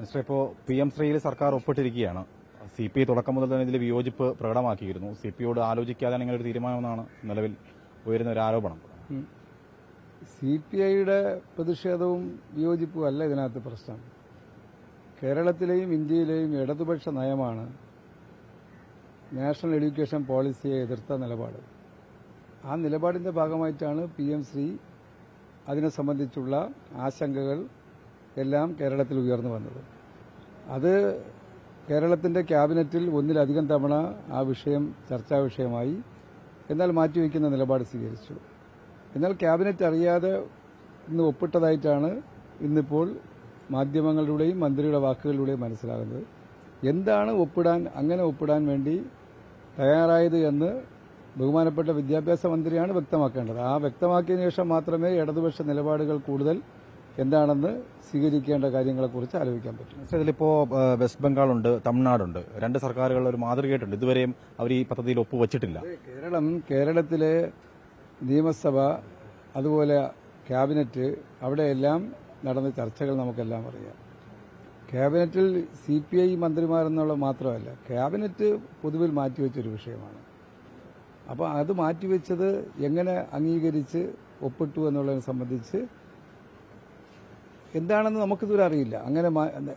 Mister ഇപ്പോൾ P M ശ്രീയിൽ സർക്കാർ ഒപ്പിട്ടിരിക്കുകയാണ്. C P I തുടക്കം മുതൽ തന്നെ ഇതിൽ വിയോജിപ്പ് പ്രകടമാക്കിയിരുന്നു. സി പി ഐയോട് ആലോചിക്കാതെ ഒരു തീരുമാനമെന്നാണ് നിലവിൽ ഉയരുന്ന ഒരു ആരോപണം. സി പി ഐയുടെ പ്രതിഷേധവും വിയോജിപ്പും അല്ല ഇതിനകത്ത് പ്രശ്നം. കേരളത്തിലെയും ഇന്ത്യയിലെയും ഇടതുപക്ഷ നയമാണ് നാഷണൽ എഡ്യൂക്കേഷൻ പോളിസിയെ എതിർത്ത നിലപാട്. ആ നിലപാടിന്റെ ഭാഗമായിട്ടാണ് പി എം ശ്രീ അതിനെ സംബന്ധിച്ചുള്ള ആശങ്കകൾ എല്ലാം കേരളത്തിൽ ഉയർന്നു വന്നത്. അത് കേരളത്തിന്റെ ക്യാബിനറ്റിൽ ഒന്നിലധികം തവണ ആ വിഷയം ചർച്ചാ വിഷയമായി എന്നാൽ മാറ്റിവെക്കുന്ന നിലപാട് സ്വീകരിച്ചു. എന്നാൽ ക്യാബിനറ്റ് അറിയാതെ ഇന്ന് ഒപ്പിട്ടതായിട്ടാണ് ഇന്നിപ്പോൾ മാധ്യമങ്ങളിലൂടെയും മന്ത്രിയുടെ വാക്കുകളിലൂടെയും മനസ്സിലാകുന്നത്. എന്താണ് ഒപ്പിടാൻ അങ്ങനെ ഒപ്പിടാൻ വേണ്ടി തയ്യാറായത് എന്ന് ബഹുമാനപ്പെട്ട വിദ്യാഭ്യാസ മന്ത്രിയാണ് വ്യക്തമാക്കേണ്ടത്. ആ വ്യക്തമാക്കിയതിനു ശേഷം മാത്രമേ ഇടതുപക്ഷ നിലപാടുകൾ കൂടുതൽ എന്താണെന്ന് സ്വീകരിക്കേണ്ട കാര്യങ്ങളെക്കുറിച്ച് ആലോചിക്കാൻ പറ്റും. മിസ്റ്റർ ഇതിലിപ്പോ ആ, വെസ്റ്റ് ബംഗാളുണ്ട് തമിഴ്നാടുണ്ട്. രണ്ട് സർക്കാരുകൾ ഒരു മാതൃകയായിട്ടുണ്ട്. ഇതുവരെയും അവർ ഈ പദ്ധതിയിൽ ഒപ്പുവച്ചിട്ടില്ല കേരളം കേരളത്തിലെ നിയമസഭ അതുപോലെ ക്യാബിനറ്റ് അവിടെയെല്ലാം നടന്ന ചർച്ചകൾ നമുക്കെല്ലാം അറിയാം. ക്യാബിനറ്റിൽ സി പി ഐ മന്ത്രിമാരെന്നുള്ള മാത്രമല്ല ക്യാബിനറ്റ് പൊതുവിൽ മാറ്റിവെച്ചൊരു വിഷയമാണ്. അപ്പോൾ അത് മാറ്റിവെച്ചത് എങ്ങനെ അംഗീകരിച്ച് ഒപ്പിട്ടു എന്നുള്ളതിനെ സംബന്ധിച്ച് എന്താണെന്ന് നമുക്കിതുവരെ അറിയില്ല. അങ്ങനെ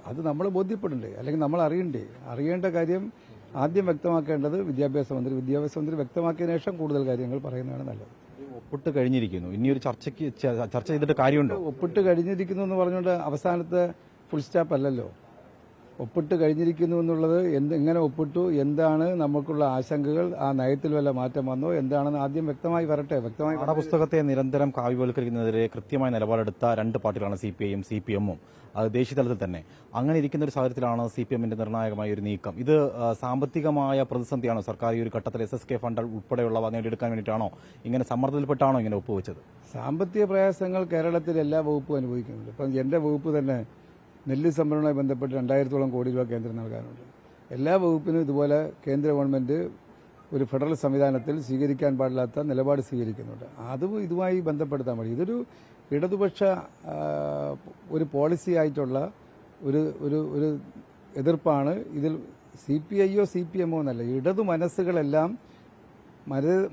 അത് നമ്മൾ ബോധ്യപ്പെടണ്ടേ? അല്ലെങ്കിൽ നമ്മൾ അറിയണ്ടേ? അറിയേണ്ട കാര്യം ആദ്യം വ്യക്തമാക്കേണ്ടത് വിദ്യാഭ്യാസ മന്ത്രി വിദ്യാഭ്യാസ മന്ത്രി വ്യക്തമാക്കിയ ശേഷം കൂടുതൽ കാര്യങ്ങൾ പറയുന്നതാണ് നല്ലത്. ഒപ്പിട്ട് കഴിഞ്ഞിരിക്കുന്നു. ഇനി ഒരു ചർച്ചയ്ക്ക് ചർച്ച ചെയ്തിട്ട് കാര്യമുണ്ടോ? ഒപ്പിട്ട് കഴിഞ്ഞിരിക്കുന്നു എന്ന് പറഞ്ഞുകൊണ്ട് അവസാനത്തെ ഫുൾ സ്റ്റാപ്പ് അല്ലല്ലോ. ഒപ്പിട്ട് കഴിഞ്ഞിരിക്കുന്നു എന്നുള്ളത് എന്ത് എങ്ങനെ ഒപ്പിട്ടു എന്താണ് നമുക്കുള്ള ആശങ്കകൾ ആ നയത്തിൽ വല്ല മാറ്റം വന്നോ എന്താണെന്ന് ആദ്യം വ്യക്തമായി വരട്ടെ വ്യക്തമായി. പാഠപുസ്തകത്തെ നിരന്തരം കാവ്യവൽക്കരിക്കുന്നതിനെതിരെ കൃത്യമായ നിലപാടെടുത്ത രണ്ട് പാർട്ടികളാണ് സി പി ഐയും സി പി എമ്മും അത് ദേശീയ തലത്തിൽ തന്നെ. അങ്ങനെ ഇരിക്കുന്ന ഒരു സാഹചര്യത്തിലാണ് സി പി എമ്മിന്റെ നിർണായകമായ ഒരു നീക്കം. ഇത് സാമ്പത്തികമായ പ്രതിസന്ധിയാണോ? സർക്കാർ ഈ ഒരു ഘട്ടത്തിൽ എസ് എസ് കെ ഫണ്ട് ഉൾപ്പെടെയുള്ളവ നേടിയെടുക്കാൻ വേണ്ടിയിട്ടാണോ ഇങ്ങനെ സമ്മർദ്ദത്തിൽപ്പെട്ടാണോ ഇങ്ങനെ ഒപ്പുവെച്ചത്? സാമ്പത്തിക പ്രയാസങ്ങൾ കേരളത്തിൽ എല്ലാ വകുപ്പും അനുഭവിക്കുന്നുണ്ട്. ഇപ്പം എന്റെ വകുപ്പ് തന്നെ നെല്ല് സംഭരണവുമായി ബന്ധപ്പെട്ട് രണ്ടായിരത്തോളം കോടി രൂപ കേന്ദ്രം നൽകാനുണ്ട്. എല്ലാ വകുപ്പിനും ഇതുപോലെ കേന്ദ്ര ഗവൺമെന്റ് ഒരു ഫെഡറൽ സംവിധാനത്തിൽ സ്വീകരിക്കാൻ പാടില്ലാത്ത നിലപാട് സ്വീകരിക്കുന്നുണ്ട്. അതും ഇതുമായി ബന്ധപ്പെടുത്താൻ മതി. ഇതൊരു ഇടതുപക്ഷ ഒരു പോളിസി ആയിട്ടുള്ള ഒരു ഒരു ഒരു എതിർപ്പാണ്. ഇതിൽ സി പി ഐയോ സി പി എമ്മോ എന്നല്ല ഇടതു മനസ്സുകളെല്ലാം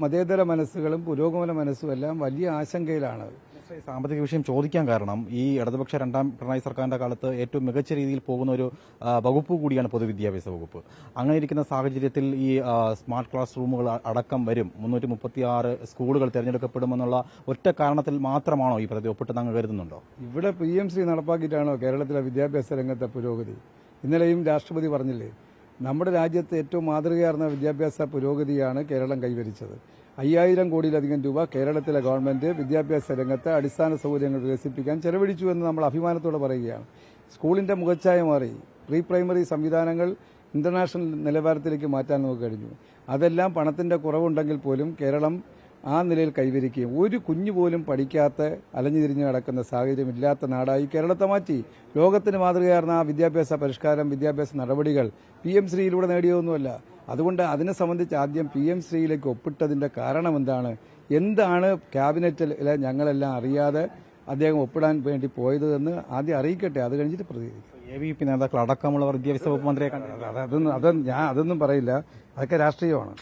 മതേതര മനസ്സുകളും പുരോഗമന മനസ്സും എല്ലാം വലിയ ആശങ്കയിലാണ്. ഈ സാമ്പത്തിക വിഷയം ചോദിക്കാൻ കാരണം ഈ ഇടതുപക്ഷ രണ്ടാം പിണറായി സർക്കാരിന്റെ കാലത്ത് ഏറ്റവും മികച്ച രീതിയിൽ പോകുന്ന ഒരു വകുപ്പ് കൂടിയാണ് പൊതുവിദ്യാഭ്യാസ വകുപ്പ്. അങ്ങനെ ഇരിക്കുന്ന സാഹചര്യത്തിൽ ഈ സ്മാർട്ട് ക്ലാസ് റൂമുകൾ അടക്കം വരും. മുന്നൂറ്റി മുപ്പത്തിയാറ് സ്കൂളുകൾ തിരഞ്ഞെടുക്കപ്പെടുമെന്നുള്ള ഒറ്റ കാരണത്തിൽ മാത്രമാണോ ഈ പദ്ധതി ഒപ്പിട്ട് അങ്ങ് കരുതുന്നുണ്ടോ? ഇവിടെ പി എം ശ്രീ നടപ്പാക്കിയിട്ടാണോ കേരളത്തിലെ വിദ്യാഭ്യാസ രംഗത്തെ പുരോഗതി? ഇന്നലെയും രാഷ്ട്രപതി പറഞ്ഞില്ലേ നമ്മുടെ രാജ്യത്ത് ഏറ്റവും മാതൃകയാർന്ന വിദ്യാഭ്യാസ പുരോഗതിയാണ് കേരളം കൈവരിച്ചത്. അയ്യായിരം കോടിയിലധികം രൂപ കേരളത്തിലെ ഗവൺമെന്റ് വിദ്യാഭ്യാസ രംഗത്ത് അടിസ്ഥാന സൗകര്യങ്ങൾ വികസിപ്പിക്കാൻ ചെലവഴിച്ചു എന്ന് നമ്മൾ അഭിമാനത്തോടെ പറയുകയാണ്. സ്കൂളിന്റെ മുഖച്ഛായ മാറി. പ്രീ പ്രൈമറി സംവിധാനങ്ങൾ ഇന്റർനാഷണൽ നിലവാരത്തിലേക്ക് മാറ്റാൻ നമുക്ക് കഴിഞ്ഞു. അതെല്ലാം പണത്തിന്റെ കുറവുണ്ടെങ്കിൽ പോലും കേരളം ആ നിലയിൽ കൈവരിക്കുകയും ഒരു കുഞ്ഞു പോലും പഠിക്കാത്ത അലഞ്ഞു തിരിഞ്ഞു നടക്കുന്ന സാഹചര്യം ഇല്ലാത്ത നാടായി കേരളത്തെ മാറ്റി. ലോകത്തിന് മാതൃകയാർന്ന ആ വിദ്യാഭ്യാസ പരിഷ്കാരം വിദ്യാഭ്യാസ നടപടികൾ പി എം ശ്രീയിലൂടെ നേടിയൊന്നുമല്ല അതുകൊണ്ട് അതിനെ സംബന്ധിച്ച് ആദ്യം പി എം ശ്രീയിലേക്ക് ഒപ്പിട്ടതിന്റെ കാരണം എന്താണ്? എന്താണ് ക്യാബിനറ്റിൽ ഞങ്ങളെല്ലാം അറിയാതെ അദ്ദേഹം ഒപ്പിടാൻ വേണ്ടി പോയത് എന്ന് ആദ്യം അറിയിക്കട്ടെ. അത് കഴിഞ്ഞിട്ട് പ്രതികരിക്കും. എ വി പി നേതാക്കൾ അടക്കമുള്ളവർ വിദ്യാഭ്യാസ വകുപ്പ് മന്ത്രിയെ അതൊന്നും ഞാൻ അതൊന്നും പറയില്ല. അതൊക്കെ രാഷ്ട്രീയമാണ്.